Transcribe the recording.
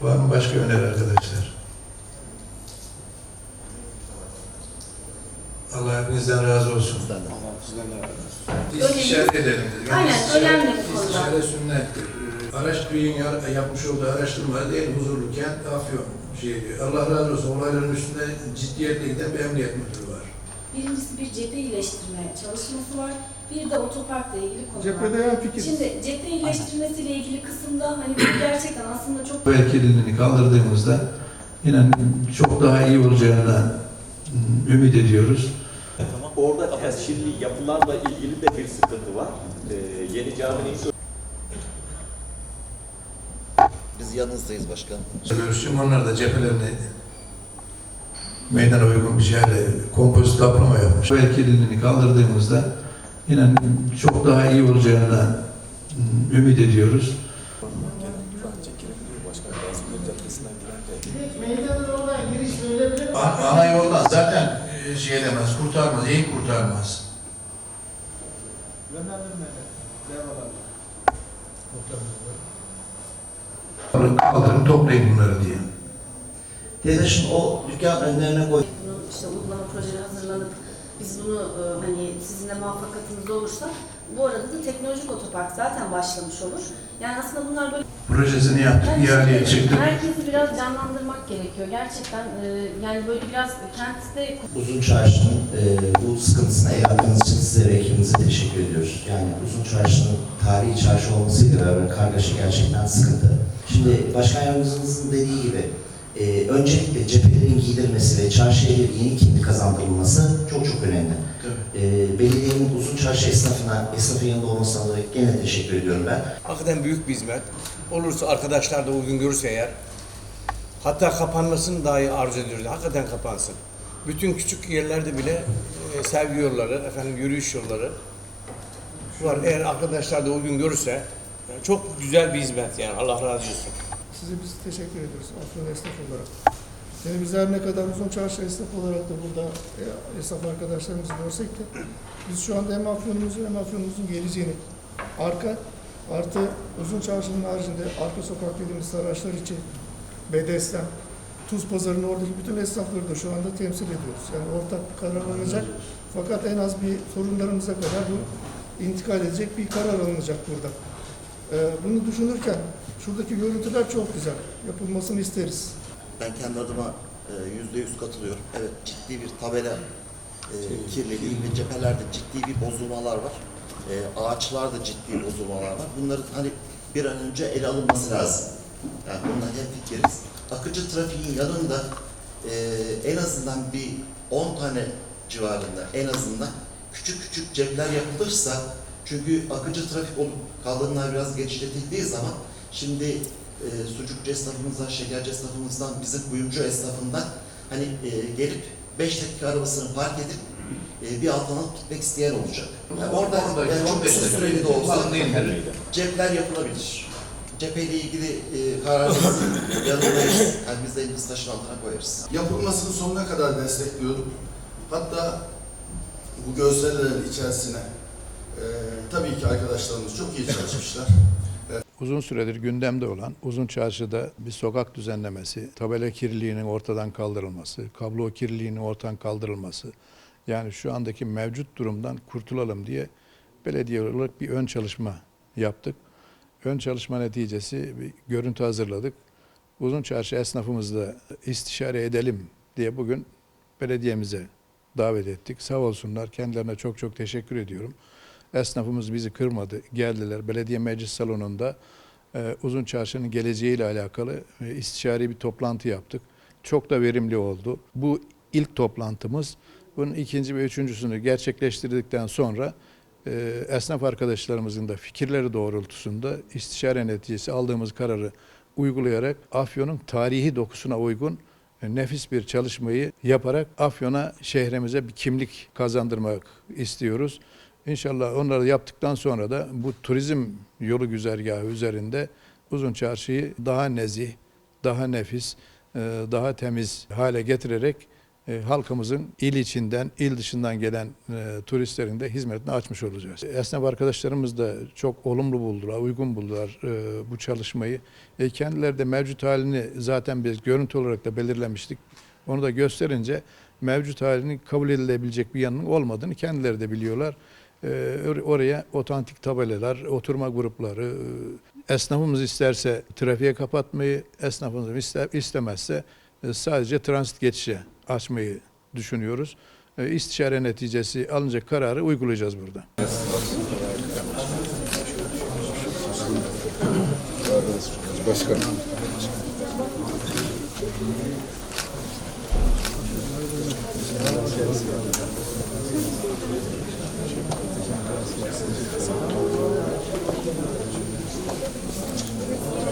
Var mı başka öneri arkadaşlar? Allah hepinizden razı olsun. İstişare edelim dedik. Aynen, İstişare- önemli bir konuda. İstişare sünnettir. Ee, Araştırmayın ya- yapmış olduğu araştırma değil huzurlu kent Afyon şey diyor. Allah razı olsun olayların üstünde ciddiyetle giden bir emniyet müdürü var. Birincisi bir cephe iyileştirme çalışması var. Bir de otoparkla ilgili konu var. Cephede yan fikir. Şimdi cephe iyileştirmesiyle ilgili kısımda hani bu gerçekten aslında çok Bu kirliliğini kaldırdığımızda inan çok daha iyi olacağına ümit ediyoruz. Orada fakat şimdi yapılarla ilgili de bir sıkıntı var. Ee, yeni caminin Biz yanınızdayız başkanım. Görüşüm onlar da cephelerini meydana uygun bir şeyle kompozit kaplama yapmış. Bu kirliliğini kaldırdığımızda inan çok daha iyi olacağına mm, ümit ediyoruz. Ana yoldan zaten e, şey edemez, kurtarmaz, iyi kurtarmaz. Kaldırın toplayın bunları diye. Teyze şimdi o dükkan önlerine koy. işte uygulama projeleri hazırlanıp biz bunu e, hani sizinle muvaffakatınız olursa bu arada da teknolojik otopark zaten başlamış olur. Yani aslında bunlar böyle Projesini yaptık, ihaleye işte çıktık. Herkesi biraz canlandırmak gerekiyor. Gerçekten e, yani böyle biraz kentte Uzun Çarşı'nın e, bu sıkıntısını ele aldığınız için size ve ekibinize teşekkür ediyoruz. Yani Uzun Çarşı'nın tarihi çarşı olmasıyla beraber kargaşa gerçekten sıkıntı. Şimdi Başkan Yardımcımızın dediği gibi e, öncelikle cephelerin giydirilmesi ve çarşıya bir yeni kimlik kazandırılması çok çok önemli. E, belediyenin Uzun Çarşı esnafına, esnafın yanında olmasına dolayı gene teşekkür ediyorum ben. Hakikaten büyük bir hizmet. Olursa arkadaşlar da uygun görürse eğer hatta kapanmasını dahi arzu ediyoruz. Hakikaten kapansın. Bütün küçük yerlerde bile e, sevgi yolları, efendim yürüyüş yolları var. Eğer arkadaşlar da uygun görürse yani çok güzel bir hizmet yani Allah razı olsun. Size biz teşekkür ediyoruz Afyon esnaf olarak. Yani biz her ne kadar uzun çarşı esnaf olarak da burada e, esnaf arkadaşlarımızı görsek de biz şu anda hem Afyon'umuzun hem Afyon'umuzun geleceğini arka artı uzun çarşının haricinde arka sokak dediğimiz araçlar için Bedesten, Tuz Pazarı'nın oradaki bütün esnafları da şu anda temsil ediyoruz. Yani ortak bir karar alınacak. Fakat en az bir sorunlarımıza kadar bu intikal edecek bir karar alınacak burada. Ee, bunu düşünürken şuradaki görüntüler çok güzel. Yapılmasını isteriz. Ben kendi adıma e, yüzde yüz katılıyorum. Evet ciddi bir tabela e, kirliliği ve cephelerde ciddi bir bozulmalar var. E, ağaçlarda ciddi bozulmalar var. Bunların hani bir an önce ele alınması lazım. Yani bundan hem fikiriz. Akıcı trafiğin yanında e, en azından bir 10 tane civarında en azından küçük küçük cepler yapılırsa çünkü akıcı trafik olup kaldırımlar biraz genişletildiği zaman şimdi e, sucukçu esnafımızdan, şekerci esnafımızdan, bizim kuyumcu esnafından hani e, gelip 5 dakika arabasını park edip e, bir altına alıp gitmek isteyen olacak. Yani orada yani çok kısa süreli de olsa cepler yapılabilir. Cepheyle ilgili e, kararımızın yanındayız. Yani biz de elimizi taşın altına koyarız. yapılmasını sonuna kadar destekliyorum. Hatta bu gösterilerin içerisine e, tabii ki arkadaşlarımız çok iyi çalışmışlar. Uzun süredir gündemde olan Uzun Çarşı'da bir sokak düzenlemesi, tabela kirliliğinin ortadan kaldırılması, kablo kirliliğinin ortadan kaldırılması, yani şu andaki mevcut durumdan kurtulalım diye belediye olarak bir ön çalışma yaptık. Ön çalışma neticesi bir görüntü hazırladık. Uzun Çarşı esnafımızla istişare edelim diye bugün belediyemize davet ettik. Sağ olsunlar. Kendilerine çok çok teşekkür ediyorum. Esnafımız bizi kırmadı. Geldiler. Belediye meclis salonunda e, Uzun Çarşı'nın geleceğiyle alakalı e, istişari bir toplantı yaptık. Çok da verimli oldu. Bu ilk toplantımız. Bunun ikinci ve üçüncüsünü gerçekleştirdikten sonra e, esnaf arkadaşlarımızın da fikirleri doğrultusunda istişare neticesi aldığımız kararı uygulayarak Afyon'un tarihi dokusuna uygun e, nefis bir çalışmayı yaparak Afyon'a şehrimize bir kimlik kazandırmak istiyoruz. İnşallah onları yaptıktan sonra da bu turizm yolu güzergahı üzerinde Uzun Çarşı'yı daha nezih, daha nefis, e, daha temiz hale getirerek e, halkımızın il içinden, il dışından gelen e, turistlerin de hizmetini açmış olacağız. Esnaf arkadaşlarımız da çok olumlu buldular, uygun buldular bu çalışmayı. Kendileri de mevcut halini zaten biz görüntü olarak da belirlemiştik. Onu da gösterince mevcut halinin kabul edilebilecek bir yanının olmadığını kendileri de biliyorlar. Ee, oraya otantik tabelalar, oturma grupları, e, esnafımız isterse trafiğe kapatmayı, esnafımız ister, istemezse e, sadece transit geçişe açmayı düşünüyoruz. E, istişare neticesi alınacak kararı uygulayacağız burada. Başkanım.